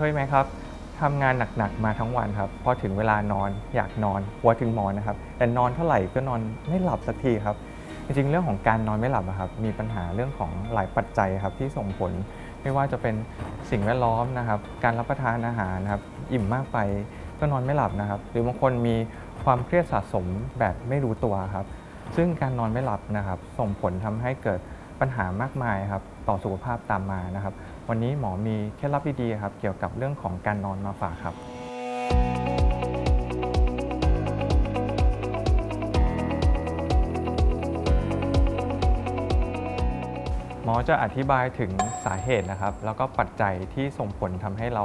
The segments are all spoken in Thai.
เคยไหมครับทำงานหนักๆมาทั้งวันครับพอถึงเวลานอนอยากนอนหัวถึงหมอนนะครับ แต่นอนเท่าไหร่ก็นอนไม่หลับสักทีครับ จริงๆ เรื่องของการนอนไม่หลับครับมีปัญหาเรื่องของหลายปัจจัยครับที่ส่งผลไม่ว่าจะเป็นสิ่งแวดล้อมนะครับ การรับประทานอาหารนะครับ อิ่มมากไปก็นอนไม่หลับนะครับ หรือบางคนมีความเครียดสะสมแบบไม่รู้ตัวครับ ซึ่งการนอนไม่หลับนะครับ ส่งผลทำให้เกิดปัญหามากมายครับต่อสุขภาพตามมานะครับ วันนี้หมอมีเคล็ดลับดีๆครับเกี่ยวกับเรื่องของการนอนมาฝากครับ หมอจะอธิบายถึงสาเหตุนะครับ แล้วก็ปัจจัยที่ส่งผลทำให้เรา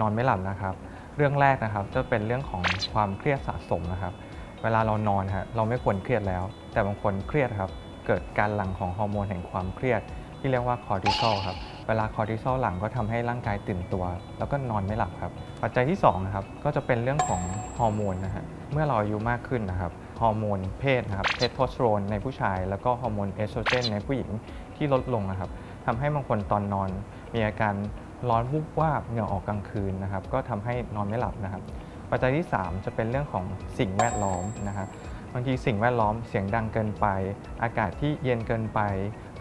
นอนไม่หลับนะครับ เรื่องแรกนะครับจะเป็นเรื่องของความเครียดสะสมนะครับ เวลาเรานอนฮะเราไม่ควรเครียดแล้ว แต่บางคนเครียดครับเกิดการหลั่งของฮอร์โมนแห่งความเครียดที่เรียกว่าคอร์ติซอลครับ เวลาคอร์ติซอลหลั่งก็ทำให้ร่างกายตื่นตัว แล้วก็นอนไม่หลับครับ ปัจจัยที่2นะครับก็จะเป็นเรื่องของฮอร์โมนนะฮะเมื่อเราอายุมากขึ้นนะครับฮอร์โมนเพศนะครับเทสโทสเตอโรนในผู้ชาย แล้วก็ฮอร์โมนเอสโตรเจนในผู้หญิงที่ลดลงนะครับทำให้บางคนตอนนอน มีอาการร้อนวูบวาบเหงื่อออกกลางคืนนะครับก็ทำให้นอนไม่หลับนะครับ ปัจจัยที่ 3 จะเป็นเรื่องของสิ่งแวดล้อมนะครับบางทีสิ่งแวดล้อมเสียงดังเกินไป อากาศที่เย็นเกินไป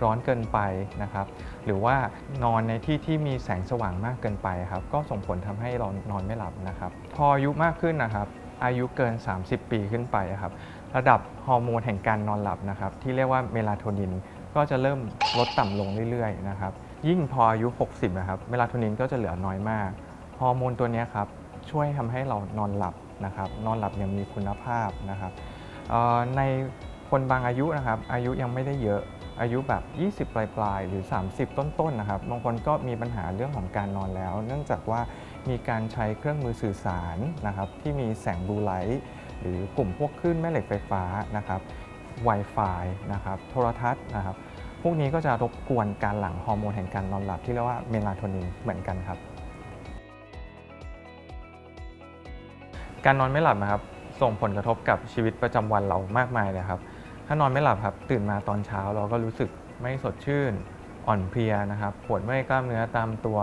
ร้อนเกินไปนะครับ หรือว่านอนในที่ที่มีแสงสว่างมากเกินไปครับก็ส่งผลทำให้เรานอนไม่หลับนะครับ พออายุมากขึ้นนะครับ อายุเกิน 30 ปีขึ้นไปครับระดับฮอร์โมนแห่งการนอนหลับนะครับที่เรียกว่าเมลาโทนินก็จะเริ่มลดต่ำลงเรื่อยๆนะครับยิ่งพออายุ 60 นะครับเมลาโทนินก็จะเหลือน้อยมากฮอร์โมนตัวนี้ครับช่วยทำให้เรานอนหลับนะครับนอนหลับอย่างมีคุณภาพนะครับในคนบางอายุนะครับอายุยังไม่ได้เยอะ อายุแบบ 20 ปลายๆ หรือ 30 ต้นๆนะครับบางคนก็มีปัญหาเรื่องของการนอนแล้ว เนื่องจากว่ามีการใช้เครื่องมือสื่อสารนะครับที่มีแสงบลูไลท์หรือกลุ่มพวกคลื่นแม่เหล็กไฟฟ้านะครับ Wi-Fi นะครับโทรทัศน์นะครับ พวกนี้ก็จะรบกวนการหลั่งฮอร์โมนแห่งการนอนหลับที่เรียกว่าเมลาโทนินเหมือนกันครับ การนอนไม่หลับนะครับ ส่งผลกระทบกับชีวิตประจำวันเรามากมายเลยครับ ถ้านอนไม่หลับครับ ตื่นมาตอนเช้าเราก็รู้สึกไม่สดชื่น อ่อนเพลียนะครับปวดเมื่อยกล้ามเนื้อตามตัว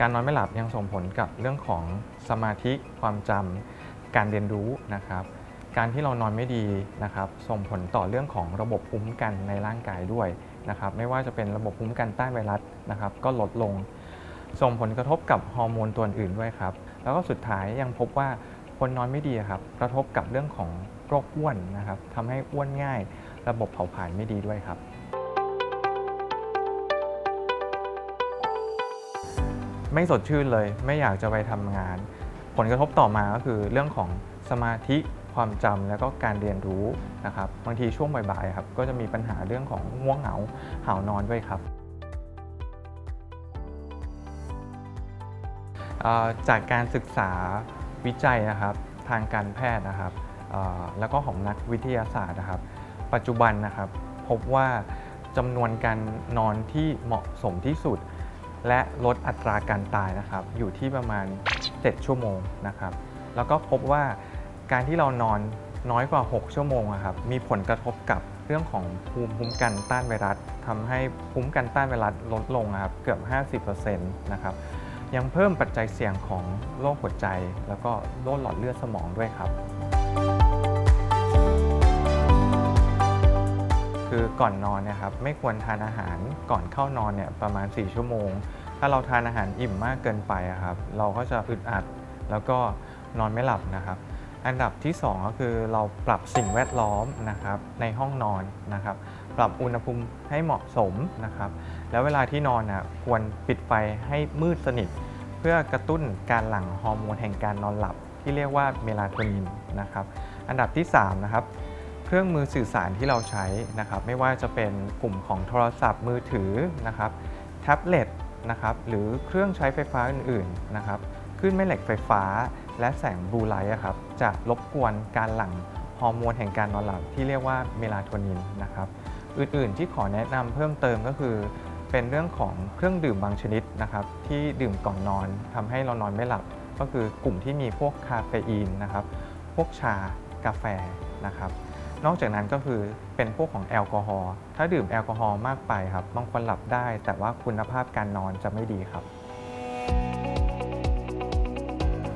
การนอนไม่หลับยังส่งผลกับเรื่องของสมาธิความจำการเรียนรู้นะครับ การที่เรานอนไม่ดีนะครับ ส่งผลต่อเรื่องของระบบภูมิคุ้มกันในร่างกายด้วยนะครับ ไม่ว่าจะเป็นระบบภูมิคุ้มกันต้านไวรัสนะครับ ก็ลดลง ส่งผลกระทบกับฮอร์โมนตัวอื่นด้วยครับ แล้วก็สุดท้ายยังพบว่าคนนอนไม่ดีครับ กระทบกับเรื่องของ โรคอ้วนนะครับทำให้อ้วนง่าย ระบบเผาผลาญไม่ดีด้วยครับ ไม่สดชื่นเลยไม่อยากจะไปทำงาน ผลกระทบต่อมาก็คือเรื่องของสมาธิความจำแล้วก็การเรียนรู้นะครับบางทีช่วงบ่ายๆครับก็จะมีปัญหาเรื่องของง่วงเหงาหานอนด้วยครับ จากการศึกษาวิจัยนะครับทางการแพทย์นะครับ แล้วก็ของนักวิทยาศาสตร์นะครับ ปัจจุบันนะครับพบว่าจำนวนการนอนที่เหมาะสมที่สุด และลดอัตราการตายนะครับ อยู่ที่ประมาณ 7 ชั่วโมงนะครับ แล้วก็พบว่าการที่เรานอนน้อยกว่า 6 ชั่วโมงครับมีผลกระทบกับเรื่องของภูมิคุ้มกันต้านไวรัสทำให้ภูมิคุ้มกันต้านไวรัสลดลงครับเกือบ 50%นะครับยังเพิ่มปัจจัยเสี่ยงของโรคหัวใจ แล้วก็โรคหลอดเลือดสมองด้วยครับ คือก่อนนอนนี่ยครับไม่ควรทานอาหารก่อนเข้านอนเนี่ยประมาณ 4 ชั่วโมง ถ้าเราทานอาหารอิ่มมากเกินไปอะครับเราก็จะอึดอัดแล้วก็นอนไม่หลับนะครับ อันดับที่ 2 ก็คือเราปรับสิ่งแวดล้อมนะครับในห้องนอนนะครับ ปรับอุณหภูมิให้เหมาะสมนะครับ แล้วเวลาที่นอนน่ะควรปิดไฟให้มืดสนิท เพื่อกระตุ้นการหลั่งฮอร์โมนแห่งการนอนหลับที่เรียกว่าเมลาโทนินนะครับ อันดับที่3นะครับ เครื่องมือสื่อสารที่เราใช้นะครับ ไม่ว่าจะเป็นกลุ่มของโทรศัพท์มือถือนะครับแท็บเล็ตนะครับหรือเครื่องใช้ไฟฟ้าอื่นๆนะครับคลื่นแม่เหล็กไฟฟ้า และแสงบลูไลท์ครับจะรบกวนการหลั่งฮอร์โมนแห่งการนอนหลับที่เรียกว่าเมลาโทนินนะครับอื่นๆที่ขอแนะนำเพิ่มเติมก็คือ เป็นเรื่องของเครื่องดื่มบางชนิดนะครับที่ดื่มก่อนนอนทำให้เรานอนไม่หลับ ก็คือกลุ่มที่มีพวกคาเฟอีนนะครับพวกชากาแฟนะครับ นอกจากนั้นก็คือเป็นพวกของแอลกอฮอล์ถ้าดื่มแอลกอฮอล์มากไปครับบางคนหลับได้ แต่ว่าคุณภาพการนอนจะไม่ดีครับ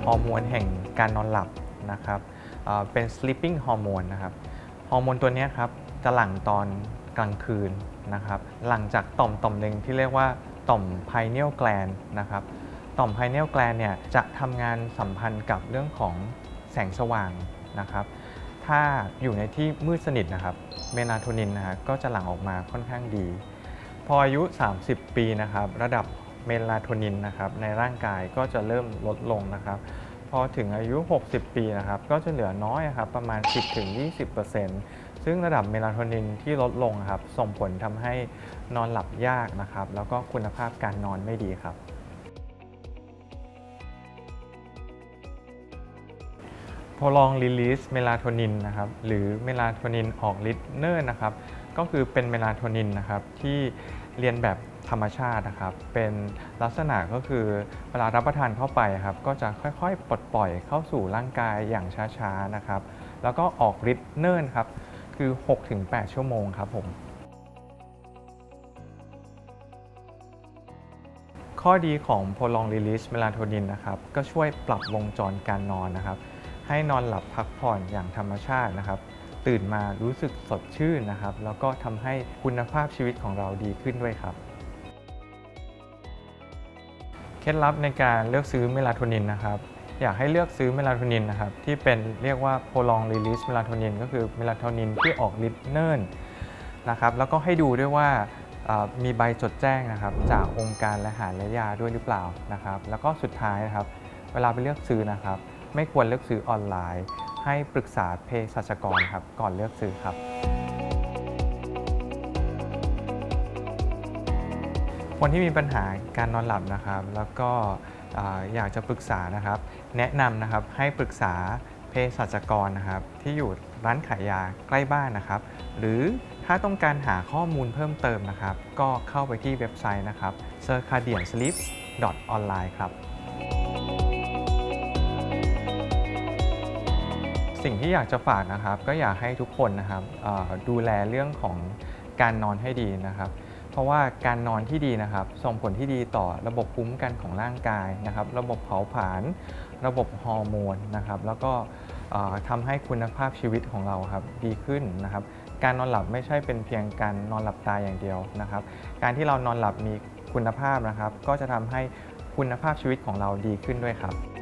ฮอร์โมนแห่งการนอนหลับนะครับเเป็น sleeping hormone นะครับฮอร์โมนตัวนี้ครับจะหลั่งตอนกลางคืนนะครับหลังจากต่อมต่อมหนึ่งที่เรียกว่าต่อม pineal gland นะครับต่อม pineal gland เนี่ยจะทำงานสัมพันธ์กับเรื่องของแสงสว่างนะครับ ถ้าอยู่ในที่มืดสนิทนะครับเมลาโทนินนะฮะก็จะหลั่งออกมาค่อนข้างดี พออายุ 30 ปีนะครับระดับเมลาโทนินนะครับในร่างกายก็จะเริ่มลดลงนะครับพอถึงอายุ 60 ปีนะครับก็จะเหลือน้อยครับประมาณ 10-20%ซึ่งระดับเมลาโทนินที่ลดลงครับส่งผลทำให้นอนหลับยากนะครับแล้วก็คุณภาพการนอนไม่ดีครับ prolong release melatonin นะครับหรือเมลาโทนินออกฤทธิ์เนิ่นนะครับก็คือเป็นเมลาโทนินนะครับที่เรียนแบบธรรมชาตินะครับ เป็นลักษณะก็คือเวลารับประทานเข้าไปครับก็จะค่อยๆ ปลดปล่อยเข้าสู่ร่างกายอย่างช้าๆนะครับแล้วก็ออกฤทธิ์เนิ่นครับคือ 6-8 ชั่วโมงครับผมข้อดีของ prolong release melatonin นะครับก็ช่วยปรับวงจรการนอนนะครับ ให้นอนหลับพักผ่อนอย่างธรรมชาตินะครับ ตื่นมารู้สึกสดชื่นนะครับ แล้วก็ทำให้คุณภาพชีวิตของเราดีขึ้นด้วยครับ เคล็ดลับในการเลือกซื้อเมลาโทนินนะครับอยากให้เลือกซื้อเมลาโทนินนะครับที่เป็นเรียกว่า prolong release melatonin ก็คือเมลาโทนินที่ออกฤทธิ์เนิ่นนะครับแล้วก็ให้ดูด้วยว่ามีใบจดแจ้งนะครับจากองค์การและอาหารและยาด้วยหรือเปล่านะครับ แล้วก็สุดท้ายนะครับ เวลาไปเลือกซื้อนะครับ ไม่ควรเลือกซื้อออนไลน์ ให้ปรึกษาเภสัชกรครับก่อนเลือกซื้อครับ คนที่มีปัญหาการนอนหลับนะครับ แล้วก็อ่าอยากจะปรึกษานะครับ แนะนำนะครับให้ปรึกษาเภสัชกรนะครับ ที่อยู่ร้านขายยาใกล้บ้านนะครับ หรือถ้าต้องการหาข้อมูลเพิ่มเติมนะครับ ก็เข้าไปที่เว็บไซต์นะครับ circadiansleep online ครับ สิ่งที่อยากจะฝากนะครับ ก็อยากให้ทุกคนนะครับดูแลเรื่องของการนอนให้ดีนะครับ เพราะว่าการนอนที่ดีนะครับ ส่งผลที่ดีต่อระบบภูมิคุ้มกันของร่างกายนะครับ ระบบเผาผลาญระบบฮอร์โมนนะครับ แล้วก็เอ่อทำให้คุณภาพชีวิตของเราครับดีขึ้นนะครับ การนอนหลับไม่ใช่เป็นเพียงการนอนหลับตายอย่างเดียวนะครับ การที่เรานอนหลับมีคุณภาพนะครับ ก็จะทำให้คุณภาพชีวิตของเราดีขึ้นด้วยครับ